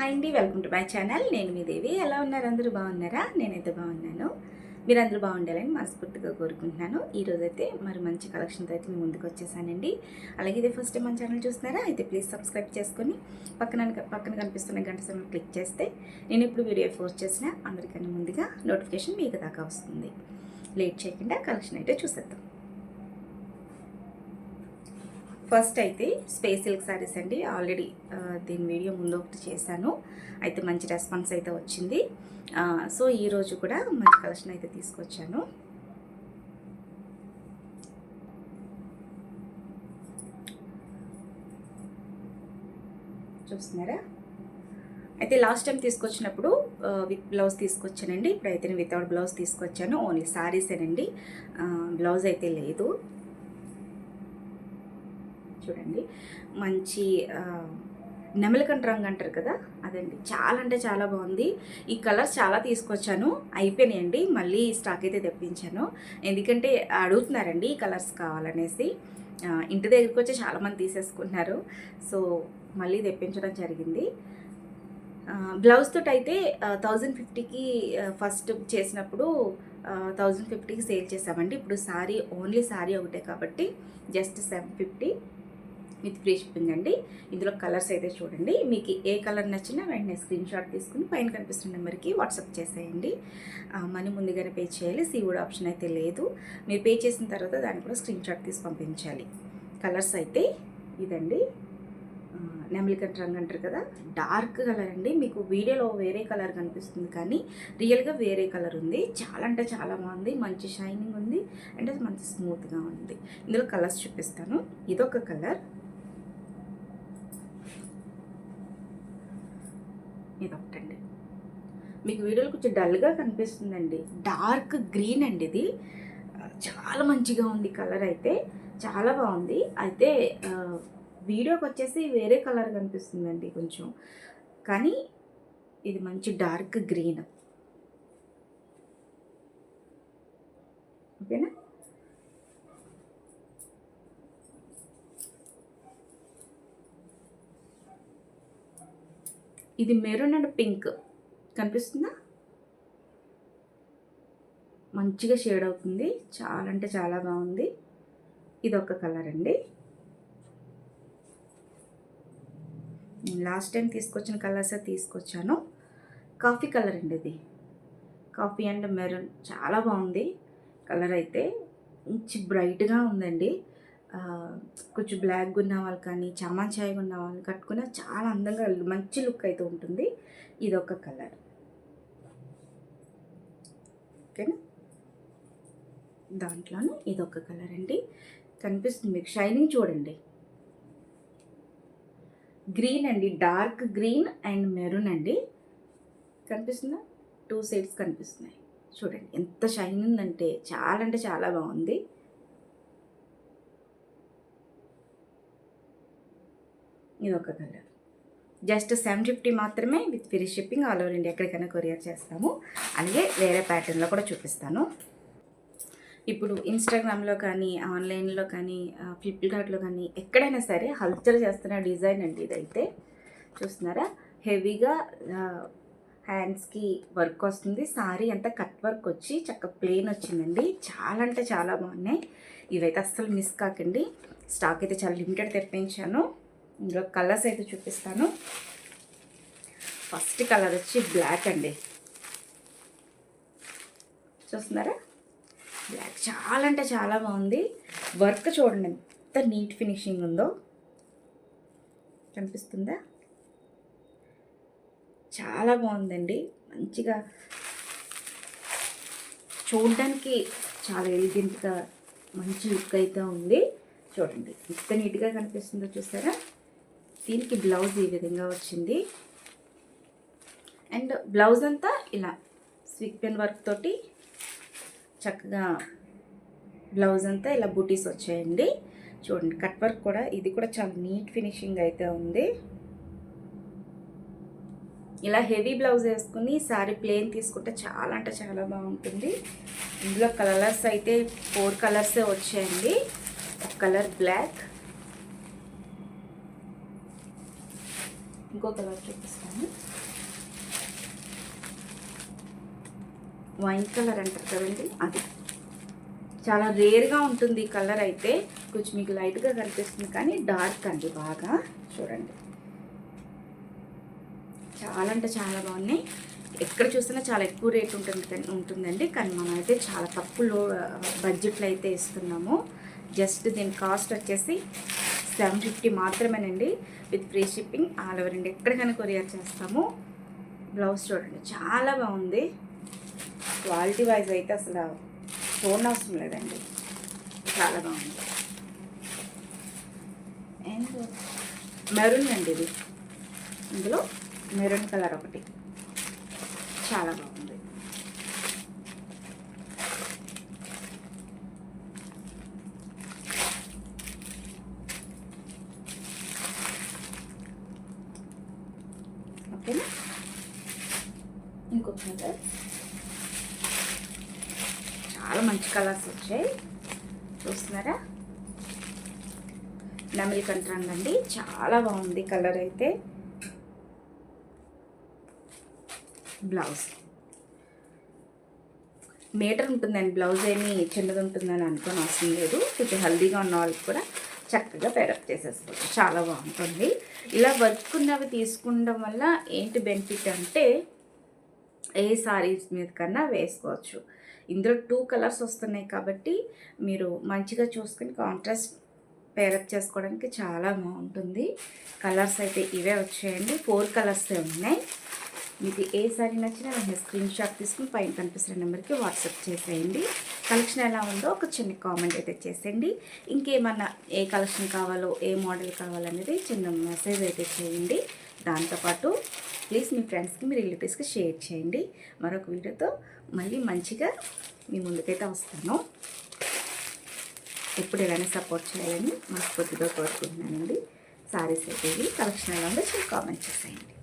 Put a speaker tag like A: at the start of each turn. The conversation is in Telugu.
A: హాయ్ అండి వెల్కమ్ టు మై ఛానల్. నేను మీ దేవి. ఎలా ఉన్నారు? అందరూ బాగున్నారా? నేనైతే బాగున్నాను. మీరందరూ బాగుండాలని మనస్ఫూర్తిగా కోరుకుంటున్నాను. ఈ రోజైతే మరి మంచి కలెక్షన్తో అయితే మేము ముందుకు వచ్చేసానండి. అలాగే ఇదే ఫస్ట్ టైం మన ఛానల్ చూస్తున్నారా? అయితే ప్లీజ్ సబ్స్క్రైబ్ చేసుకొని పక్కన పక్కన కనిపిస్తున్న గంట సమయం క్లిక్ చేస్తే నేను ఇప్పుడు వీడియో పోస్ట్ చేసిన అందరికన్నా ముందుగా నోటిఫికేషన్ మీకు దాకా వస్తుంది. లేట్ చేయకుండా కలెక్షన్ అయితే చూసేద్దాం. ఫస్ట్ అయితే స్పేస్ సిల్క్ శారీస్ అండి. ఆల్రెడీ దీని వీడియో ముందు ఒకటి చేశాను. అయితే మంచి రెస్పాన్స్ అయితే వచ్చింది. సో ఈరోజు కూడా మంచి కలెక్షన్ అయితే తీసుకొచ్చాను. చూస్తున్నారా? అయితే లాస్ట్ టైం తీసుకొచ్చినప్పుడు విత్ బ్లౌజ్ తీసుకొచ్చానండి. ఇప్పుడైతే నేను వితౌట్ బ్లౌజ్ తీసుకొచ్చాను. ఓన్లీ శారీసేనండి. బ్లౌజ్ అయితే లేదు. చూడండి. మంచి ఆ, నెమలికంట రంగు అంటారు కదా? అదండి. చాలా అంటే చాలా బాగుంది. ఈ కలర్స్ చాలా తీసుకొచ్చాను. అయిపోయినాయండి. మళ్ళీ స్టాక్ అయితే తెప్పించాను. ఎందుకంటే అడుగుతున్నారండి ఈ కలర్స్ కావాలనేసి. ఇంటి దగ్గరికి వచ్చి చాలామంది తీసేసుకుంటున్నారు. సో మళ్ళీ తెప్పించడం జరిగింది. బ్లౌజ్ తోటి అయితే థౌజండ్ ఫిఫ్టీకి ఫస్ట్ చేసినప్పుడు థౌజండ్ ఫిఫ్టీకి సేల్ చేసామండి. ఇప్పుడు సారీ ఓన్లీ సారీ ఒకటే కాబట్టి just seven fifty. With free shipping అండి. ఇందులో కలర్స్ అయితే చూడండి. మీకు ఏ కలర్ నచ్చినా వెంటనే స్క్రీన్ షాట్ తీసుకుని పైన కనిపిస్తున్న నెంబర్కి వాట్సాప్ చేసేయండి. మనీ ముందుగానే పే చేయాలి. సీవుడ్ ఆప్షన్ అయితే లేదు. మీరు పే చేసిన తర్వాత దాన్ని కూడా స్క్రీన్ షాట్ తీసి పంపించాలి. కలర్స్ అయితే ఇదండి. నెమలికట్ రంగు అంటారు కదా డార్క్ కలర్ అండి. మీకు వీడియోలో వేరే కలర్ కనిపిస్తుంది కానీ రియల్గా వేరే కలర్ ఉంది. చాలా అంటే చాలా బాగుంది. మంచి షైనింగ్ ఉంది. అండ్ అది మంచి స్మూత్గా ఉంది. ఇందులో కలర్స్ చూపిస్తాను. ఇదొక కలర్. ఇది ఒకటండి మీకు వీడియోలో కొంచెం డల్గా కనిపిస్తుందండి. డార్క్ గ్రీన్ అండి ఇది. చాలా మంచిగా ఉంది కలర్ అయితే. చాలా బాగుంది. అయితే వీడియోకి వచ్చేసి వేరే కలర్ కనిపిస్తుందండి కొంచెం. కానీ ఇది మంచి డార్క్ గ్రీన్ ఓకేనా ఇది మెరూన్ అండ్ పింక్. కనిపిస్తుందా? మంచిగా షేడ్ అవుతుంది. చాలా అంటే చాలా బాగుంది. ఇది ఒక కలర్ అండి. లాస్ట్ టైం తీసుకొచ్చిన కలర్స్ తీసుకొచ్చాను. కాఫీ కలర్ అండి ఇది. Coffee and maroon. చాలా బాగుంది కలర్ అయితే. మంచి బ్రైట్గా ఉందండి. కొంచెం బ్లాక్గా ఉన్న వాళ్ళు కానీ చామాన్ ఉన్న వాళ్ళు కట్టుకున్న చాలా అందంగా మంచి లుక్ అయితే ఉంటుంది. ఇది ఒక కలర్ ఓకేనా దాంట్లోనే ఇది ఒక కలర్ అండి. కనిపిస్తుంది మీకు. షైనింగ్ చూడండి. గ్రీన్ అండి. డార్క్ గ్రీన్ అండ్ మెరూన్ అండి. కనిపిస్తుందా? టూ సైడ్స్ కనిపిస్తున్నాయి. చూడండి. ఎంత షైన్ ఉందంటే చాలా అంటే చాలా బాగుంది. ఇది ఒక కలర్. జస్ట్ సెవెన్ ఫిఫ్టీ మాత్రమే with free shipping all over India ఎక్కడికైనా కొరియర్ చేస్తాము. అలాగే వేరే ప్యాటర్న్లో కూడా చూపిస్తాను. ఇప్పుడు ఇన్స్టాగ్రామ్లో కానీ ఆన్లైన్లో కానీ ఫ్లిప్కార్ట్లో కానీ ఎక్కడైనా సరే హల్చర్ చేస్తున్న డిజైన్ అండి ఇదైతే. చూస్తున్నారా? హెవీగా హ్యాండ్స్కి వర్క్ వస్తుంది. సారీ అంతా కట్ వర్క్ వచ్చి చక్క ప్లెయిన్ వచ్చిందండి. చాలా అంటే చాలా బాగున్నాయి. ఇవైతే అస్సలు మిస్ కాకండి. స్టాక్ అయితే చాలా లిమిటెడ్ తెప్పించాను. ఇందులో కలర్స్ అయితే చూపిస్తాను. ఫస్ట్ కలర్ వచ్చి బ్లాక్ అండి. చూస్తున్నారా? బ్లాక్ చాలా అంటే చాలా బాగుంది. వర్క్ చూడండి ఎంత నీట్ ఫినిషింగ్ ఉందో. కనిపిస్తుందా? చాలా బాగుందండి. మంచిగా చూడడానికి చాలా ఎలిగెంట్గా మంచి లుక్ అయితే ఉంది. చూడండి ఎంత నీట్గా కనిపిస్తుందో చూసారా దీనికి బ్లౌజ్ ఈ విధంగా వచ్చింది. అండ్ బ్లౌజ్ అంతా ఇలా స్విక్ పెన్ వర్క్ తోటి చక్కగా బ్లౌజ్ అంతా ఇలా బూటీస్ వచ్చాయండి. చూడండి కట్ వర్క్ కూడా ఇది కూడా చాలా నీట్ ఫినిషింగ్ అయితే ఉంది. ఇలా హెవీ బ్లౌజ్ వేసుకుని సారీ ప్లేన్ తీసుకుంటే చాలా అంటే చాలా బాగుంటుంది. ఇందులో కలర్స్ అయితే ఫోర్ కలర్సే వచ్చాయండి. ఒక కలర్ బ్లాక్ ఇంకో కలర్ చూపిస్తాను. వైన్ కలర్ అంటారు కదండి అది. చాలా రేర్గా ఉంటుంది ఈ కలర్ అయితే. కొంచెం మీకు లైట్గా కనిపిస్తుంది కానీ డార్క్ అండి బాగా. చూడండి. చాలా అంటే చాలా బాగున్నాయి. ఎక్కడ చూసినా చాలా ఎక్కువ రేట్ ఉంటుంది కానీ- ఉంటుందండి. కానీ మనం అయితే చాలా తక్కువలో బడ్జెట్లో అయితే ఇస్తున్నాము. జస్ట్ దీని కాస్ట్ వచ్చేసి సెవెన్ ఫిఫ్టీ మాత్రమేనండి with free shipping all over ఎక్కడ ఎక్కడికైనా కొరియర్ చేస్తాము. బ్లౌజ్ చూడండి చాలా బాగుంది. క్వాలిటీ వైజ్ అయితే అసలు చూడనవసరం అవసరం లేదండి. చాలా బాగుంది. అండ్ మెరూన్ అండి ఇది. ఇందులో మెరూన్ కలర్ ఒకటి. చాలా బాగుంది. ఓకేనా? ఇంకొక కలర్ చాలా మంచి కలర్స్ వచ్చాయి. చూస్తున్నారా? నమిలి కంట్రాంగ్ అండి. చాలా బాగుంది కలర్ అయితే. బ్లౌజ్. మీటర్ ఉంటుందండి బ్లౌజ్ ఏమి చిన్నది ఉంటుందని అనుకోని అవసరం లేదు. కొంచెం హెల్దీగా ఉన్న వాళ్ళకి కూడా చక్కగా పేరప్ చేసేసుకోవచ్చు చాలా బాగుంటుంది. ఇలా వర్క్ ఉన్నవి తీసుకుండడం వల్ల ఏంటి బెనిఫిట్ అంటే ఏ సారీస్ మీద కన్నా వేసుకోవచ్చు. ఇందులో టూ కలర్స్ వస్తున్నాయి కాబట్టి మీరు మంచిగా చూసుకుని కాంట్రాస్ట్ పేరప్ చేసుకోవడానికి చాలా బాగుంటుంది. కలర్స్ అయితే ఇవే వచ్చాయండి. ఫోర్ కలర్సే ఉన్నాయి. మీకు ఏ సారీ నచ్చినా వెంటనే స్క్రీన్ షాట్ తీసుకుని పైన కనిపిస్తున్న నెంబర్కి వాట్సాప్ చేసేయండి. కలెక్షన్ ఎలా ఉందో ఒక చిన్న కామెంట్ అయితే చేసేయండి. ఇంకేమన్నా ఏ కలెక్షన్ కావాలో ఏ మోడల్ కావాలనేది చిన్న మెసేజ్ అయితే చేయండి. దాంతోపాటు ప్లీజ్ మీ ఫ్రెండ్స్కి మీ రిలేటివ్స్కి షేర్ చేయండి. మరొక వీడియోతో మళ్ళీ మంచిగా మీ ముందుకైతే వస్తాను. ఎప్పుడు ఎలానే సపోర్ట్ చేయాలని మనస్ఫూర్తిగా కోరుకుంటున్నానండి. సారీస్ అయితే కలెక్షన్ ఎలా ఉందో చిన్న కామెంట్ చేసేయండి.